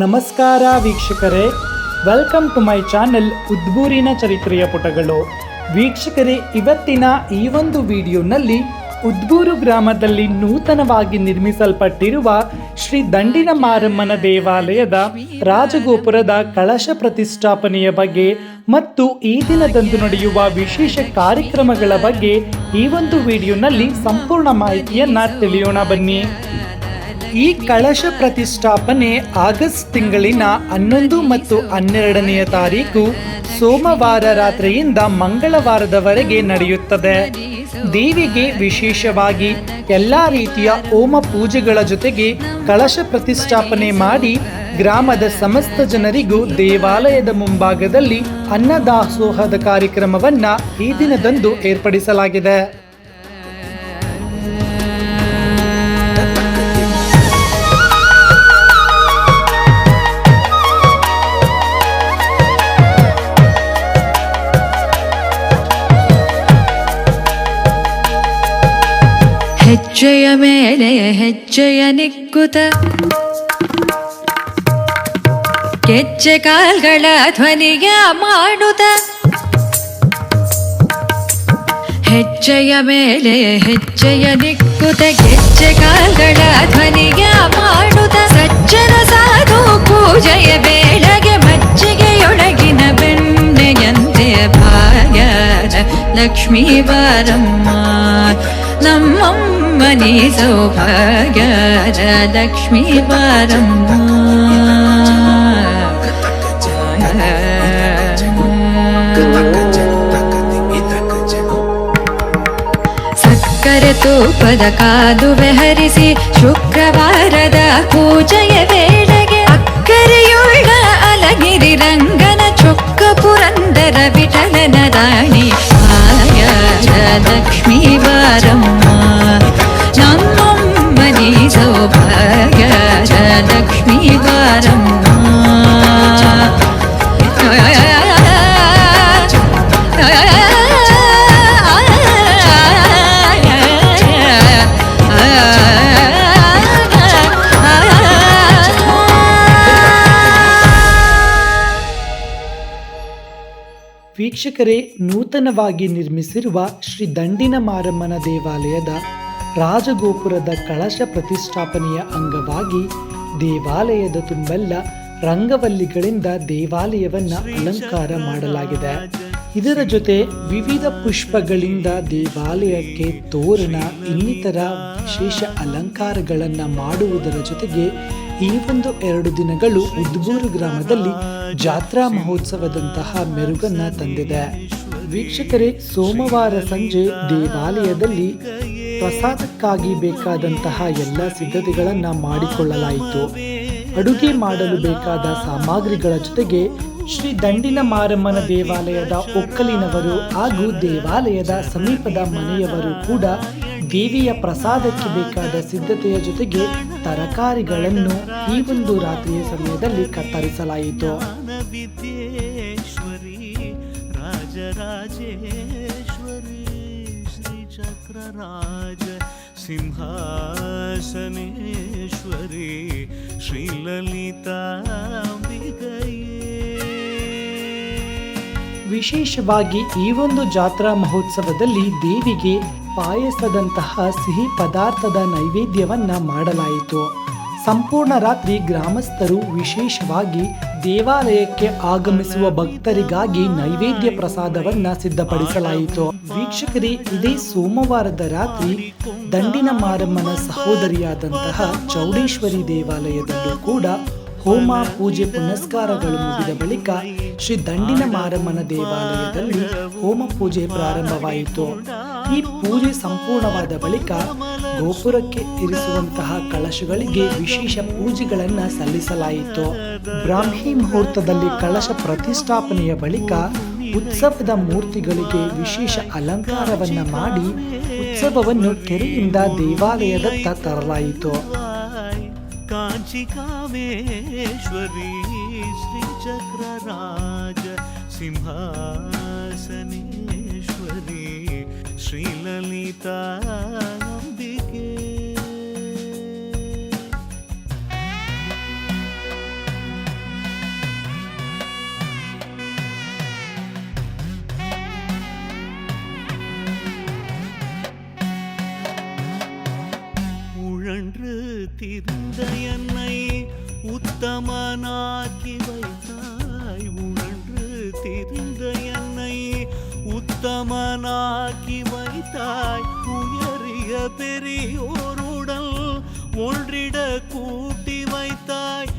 ನಮಸ್ಕಾರ ವೀಕ್ಷಕರೇ. Welcome to my channel ಉದ್ಬೂರಿನ ಚರಿತ್ರೆಯ ಪುಟಗಳು ವೀಕ್ಷಕರೇ, ಇವತ್ತಿನ ಈ ಒಂದು ವಿಡಿಯೋನಲ್ಲಿ ಉದ್ಬೂರು ಗ್ರಾಮದಲ್ಲಿ ನೂತನವಾಗಿ ನಿರ್ಮಿಸಲ್ಪಟ್ಟಿರುವ ಶ್ರೀ ದಂಡಿನ ಮಾರಮ್ಮನ ದೇವಾಲಯದ ರಾಜಗೋಪುರದ ಕಳಶ ಪ್ರತಿಷ್ಠಾಪನೆಯ ಬಗ್ಗೆ ಮತ್ತು ಈ ದಿನದಂದು ನಡೆಯುವ ವಿಶೇಷ ಕಾರ್ಯಕ್ರಮಗಳ ಬಗ್ಗೆ ಈ ಒಂದು ವಿಡಿಯೋನಲ್ಲಿ ಸಂಪೂರ್ಣ ಮಾಹಿತಿಯನ್ನ ತಿಳಿಯೋಣ ಬನ್ನಿ. ಈ ಕಳಶ ಪ್ರತಿಷ್ಠಾಪನೆ ಆಗಸ್ಟ್ ತಿಂಗಳಿನ ಹನ್ನೊಂದು ಮತ್ತು ಹನ್ನೆರಡನೆಯ ತಾರೀಕು ಸೋಮವಾರ ರಾತ್ರಿಯಿಂದ ಮಂಗಳವಾರದವರೆಗೆ ನಡೆಯುತ್ತದೆ. ದೇವಿಗೆ ವಿಶೇಷವಾಗಿ ಎಲ್ಲ ರೀತಿಯ ಹೋಮ ಪೂಜೆಗಳ ಜೊತೆಗೆ ಕಳಶ ಪ್ರತಿಷ್ಠಾಪನೆ ಮಾಡಿ ಗ್ರಾಮದ ಸಮಸ್ತ ಜನರಿಗೂ ದೇವಾಲಯದ ಮುಂಭಾಗದಲ್ಲಿ ಅನ್ನದಾಸೋಹದ ಕಾರ್ಯಕ್ರಮವನ್ನು ಈ ದಿನದಂದು ಏರ್ಪಡಿಸಲಾಗಿದೆ. ಹೆಜ್ಜೆಯ ಮೇಲೆ ಹೆಜ್ಜೆಯ ನಿಕ್ಕುತ. ಗೆಜ್ಜೆ ಕಾಲ್ಗಳ ಧ್ವನಿಯ ಮಾಡುತ್ತ ಹೆಜ್ಜೆಯ ಮೇಲೆ ಹೆಜ್ಜೆಯ ನಿಕ್ಕುತ ಗೆಜ್ಜೆ ಕಾಲ್ಗಳ ಧ್ವನಿಯ ಮಾಡುತ್ತ ಸಜ್ಜನ ಸಾಧು ಪೂಜೆಯ ಬೇಳೆಗೆ ಮಜ್ಜಿಗೆಯೊಳಗಿನ ಬೆಣ್ಣೆಯಂತೆ ಭಾಯ ಲಕ್ಷ್ಮೀ ಬಾರಮ್ಮ. ನಮ್ಮಮ್ಮನಿ ಸೌಭಾಗ್ಯದ ಲಕ್ಷ್ಮೀ ಸಕ್ಕರೆ ತೂಪದ ಕಾದುವೆ ಹರಿಸಿ ಶುಕ್ರವಾರದ ಪೂಜೆಯ ವೇಳೆಗೆ ಅಕ್ಕರೆಯುಳ್ಳ ಅಲಗಿರಿ ರಂಗನ ಚೊಕ್ಕ ಪುರಂದರ ವಿಠಲನ ರಾಣಿ ಆಯಾದ ಲಕ್ಷ್ಮೀ ವೀಕ್ಷಕರೇ ನೂತನವಾಗಿ ನಿರ್ಮಿಸಿರುವ ಶ್ರೀ ದಂಡಿನ ಮಾರಮ್ಮನ ದೇವಾಲಯದ ರಾಜಗೋಪುರದ ಕಳಶ ಪ್ರತಿಷ್ಠಾಪನೆಯ ಅಂಗವಾಗಿ ದೇವಾಲಯದ ತುಂಬೆಲ್ಲ ರಂಗವಲ್ಲಿಗಳಿಂದ ದೇವಾಲಯವನ್ನು ಅಲಂಕಾರ ಮಾಡಲಾಗಿದೆ. ಇದರ ಜೊತೆ ವಿವಿಧ ಪುಷ್ಪಗಳಿಂದ ದೇವಾಲಯಕ್ಕೆ ತೋರಣ, ಇನ್ನಿತರ ವಿಶೇಷ ಅಲಂಕಾರಗಳನ್ನು ಮಾಡುವುದರ ಜೊತೆಗೆ ಈ ಒಂದು ಎರಡು ದಿನಗಳು ಉದ್ಬೂರು ಗ್ರಾಮದಲ್ಲಿ ಜಾತ್ರಾ ಮಹೋತ್ಸವದಂತಹ ಮೆರುಗನ್ನ ತಂದಿದೆ. ವೀಕ್ಷಕರೇ, ಸೋಮವಾರ ಸಂಜೆ ದೇವಾಲಯದಲ್ಲಿ ಪ್ರಸಾದಕ್ಕಾಗಿ ಬೇಕಾದಂತಹ ಎಲ್ಲ ಸಿದ್ಧತೆಗಳನ್ನು ಮಾಡಿಕೊಳ್ಳಲಾಯಿತು. ಅಡುಗೆ ಮಾಡಲು ಬೇಕಾದ ಸಾಮಗ್ರಿಗಳ ಜೊತೆಗೆ ಶ್ರೀ ದಂಡಿನ ಮಾರಮ್ಮನ ದೇವಾಲಯದ ಒಕ್ಕಲಿನವರು ಹಾಗೂ ದೇವಾಲಯದ ಸಮೀಪದ ಮನೆಯವರು ಕೂಡ ದೇವಿಯ ಪ್ರಸಾದಕ್ಕೆ ಬೇಕಾದ ಸಿದ್ಧತೆಯ ಜೊತೆಗೆ ತರಕಾರಿಗಳನ್ನು ಈ ಒಂದು ರಾತ್ರಿಯ ಸಮಯದಲ್ಲಿ ಕತ್ತರಿಸಲಾಯಿತು. ಶ್ರೀಚಕ್ರರಾಜ ಸಿಂಹಾಸನೇಶ್ವರಿ ಶ್ರೀಲಲಿತಾಂಬಿಕೆಯೇ ವಿಶೇಷವಾಗಿ ಈ ಒಂದು ಜಾತ್ರಾ ಮಹೋತ್ಸವದಲ್ಲಿ ದೇವಿಗೆ ಪಾಯಸದಂತಹ ಸಿಹಿ ಪದಾರ್ಥದ ನೈವೇದ್ಯವನ್ನ ಮಾಡಲಾಯಿತು. ಸಂಪೂರ್ಣ ರಾತ್ರಿ ಗ್ರಾಮಸ್ಥರು ವಿಶೇಷವಾಗಿ ದೇವಾಲಯಕ್ಕೆ ಆಗಮಿಸುವ ಭಕ್ತರಿಗಾಗಿ ನೈವೇದ್ಯ ಪ್ರಸಾದವನ್ನ ಸಿದ್ಧಪಡಿಸಲಾಯಿತು. ವೀಕ್ಷಕರೇ, ಇದೇ ಸೋಮವಾರದ ರಾತ್ರಿ ದಂಡಿನ ಮಾರಮ್ಮನ ಸಹೋದರಿಯಾದಂತಹ ಚೌಡೇಶ್ವರಿ ದೇವಾಲಯದಲ್ಲೂ ಕೂಡ ಹೋಮ, ಪೂಜೆ, ಪುನಸ್ಕಾರಗಳು ಮುಗಿದ ಬಳಿಕ ಶ್ರೀ ದಂಡಿನ ಮಾರಮ್ಮನ ದೇವಾಲಯದಲ್ಲಿ ಹೋಮ ಪೂಜೆ ಪ್ರಾರಂಭವಾಯಿತು. ಈ ಪೂಜೆ ಸಂಪೂರ್ಣವಾದ ಬಳಿಕ ಗೋಪುರಕ್ಕೆ ಇರಿಸುವಂತಹ ಕಳಶಗಳಿಗೆ ವಿಶೇಷ ಪೂಜೆಗಳನ್ನು ಸಲ್ಲಿಸಲಾಯಿತು. ಬ್ರಾಹ್ಮಿ ಮುಹೂರ್ತದಲ್ಲಿ ಕಳಶ ಪ್ರತಿಷ್ಠಾಪನೆಯ ಬಳಿಕ ಉತ್ಸವದ ಮೂರ್ತಿಗಳಿಗೆ ವಿಶೇಷ ಅಲಂಕಾರವನ್ನು ಮಾಡಿ ಉತ್ಸವವನ್ನು ಕೆರೆಯಿಂದ ದೇವಾಲಯದತ್ತ ತರಲಾಯಿತು. काञ्चिकामेश्वरी श्रीचक्रराज सिंहासनेश्वरी श्रीललिता வைத்தாய் உயரிய பெரியோருடன் ஒன்றிட கூட்டி வைத்தாய்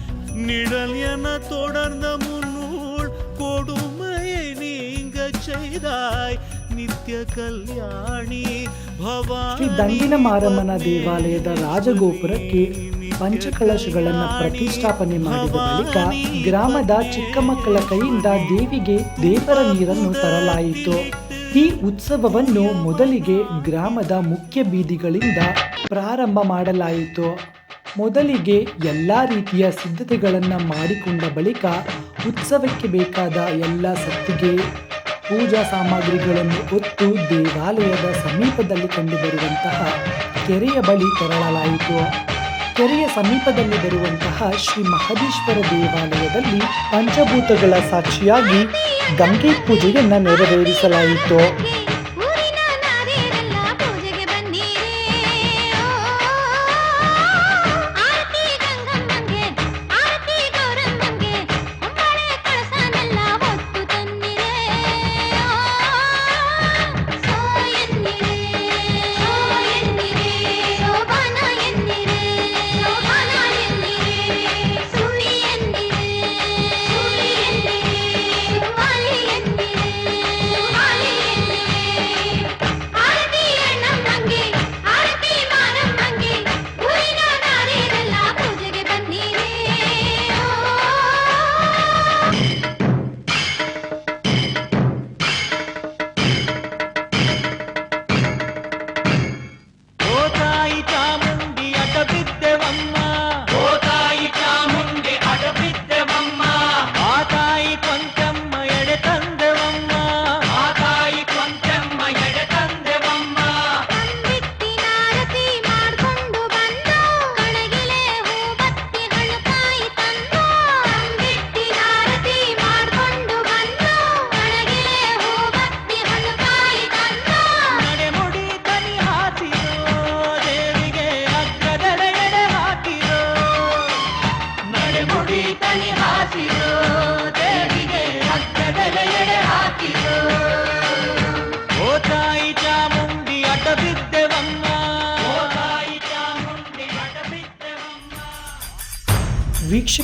நிழல் என தொடர்ந்த முன்னூல் கொடுமையை நீங்க செய்தாய் ನಿತ್ಯ ಕಲ್ಯಾಣಿ ಶ್ರೀ ದಂಡಿನ ಮಾರಮ್ಮನ ದೇವಾಲಯದ ರಾಜಗೋಪುರಕ್ಕೆ ಪಂಚಕಳಶಗಳನ್ನು ಪ್ರತಿಷ್ಠಾಪನೆ ಮಾಡಿದ ಬಳಿಕ ಗ್ರಾಮದ ಚಿಕ್ಕ ಮಕ್ಕಳ ಕೈಯಿಂದ ದೇವಿಗೆ ದೇವರ ನೀರನ್ನು ತರಲಾಯಿತು ಈ ಉತ್ಸವವನ್ನು ಮೊದಲಿಗೆ ಗ್ರಾಮದ ಮುಖ್ಯ ಬೀದಿಗಳಿಂದ ಪ್ರಾರಂಭ ಮಾಡಲಾಯಿತು. ಮೊದಲಿಗೆ ಎಲ್ಲ ರೀತಿಯ ಸಿದ್ಧತೆಗಳನ್ನು ಮಾಡಿಕೊಂಡ ಬಳಿಕ ಉತ್ಸವಕ್ಕೆ ಬೇಕಾದ ಎಲ್ಲ ಸತ್ತಿಗೆ ಪೂಜಾ ಸಾಮಗ್ರಿಗಳನ್ನು ಹೊತ್ತು ದೇವಾಲಯದ ಸಮೀಪದಲ್ಲಿ ಕಂಡುಬರುವಂತಹ ಕೆರೆಯ ಬಳಿ ತೆರಳಲಾಯಿತು. ಕೆರೆಯ ಸಮೀಪದಲ್ಲಿ ಬರುವಂತಹ ಶ್ರೀ ಮಹದೇಶ್ವರ ದೇವಾಲಯದಲ್ಲಿ ಪಂಚಭೂತಗಳ ಸಾಕ್ಷಿಯಾಗಿ ಗಂಗೆ ಪೂಜೆಯನ್ನು ನೆರವೇರಿಸಲಾಯಿತು.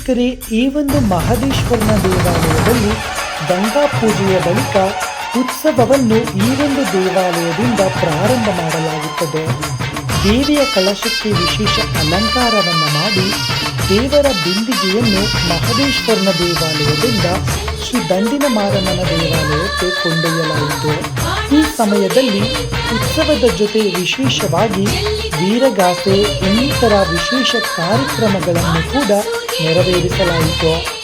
ವೀಕ್ಷಕರೇ, ಈ ಒಂದು ಮಹದೇಶ್ವರನ ದೇವಾಲಯದಲ್ಲಿ ಗಂಗಾ ಪೂಜೆಯ ಬಳಿಕ ಉತ್ಸವವನ್ನು ಈ ಒಂದು ದೇವಾಲಯದಿಂದ ಪ್ರಾರಂಭ ಮಾಡಲಾಗುತ್ತದೆ. ದೇವಿಯ ಕಲಶಕ್ಕೆ ವಿಶೇಷ ಅಲಂಕಾರವನ್ನು ಮಾಡಿ ದೇವರ ಬಿಂದಿಗೆಯನ್ನು ಮಹದೇಶ್ವರನ ದೇವಾಲಯದಿಂದ ಶ್ರೀ ದಂಡಿನ ಮಾರಮ್ಮನ ದೇವಾಲಯಕ್ಕೆ ಕೊಂಡೊಯ್ಯಲಾಯಿತು. ಈ ಸಮಯದಲ್ಲಿ ಉತ್ಸವದ ಜೊತೆ ವಿಶೇಷವಾಗಿ ವೀರಗಾಸೆ ಇನ್ನಿತರ ವಿಶೇಷ ಕಾರ್ಯಕ್ರಮಗಳನ್ನು ಕೂಡ ನೆರವೇರಿಸಲಾಯಿತು.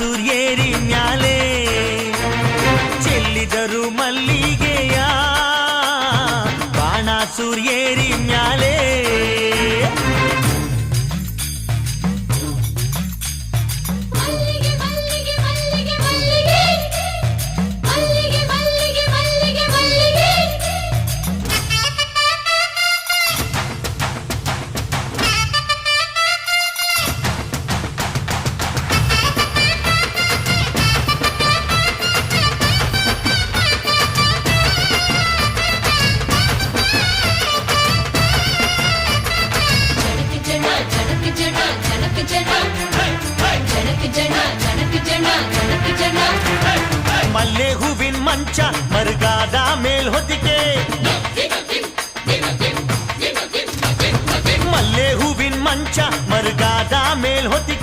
ಸೂರ್ಯೇರಿ ಮ್ಯಾಲೆ. ಚೆಲ್ಲಿದರು ಮಲ್ಲಿಗೆಯ. ಬಾಣ ಸೂರ್ಯೇರಿ el hot.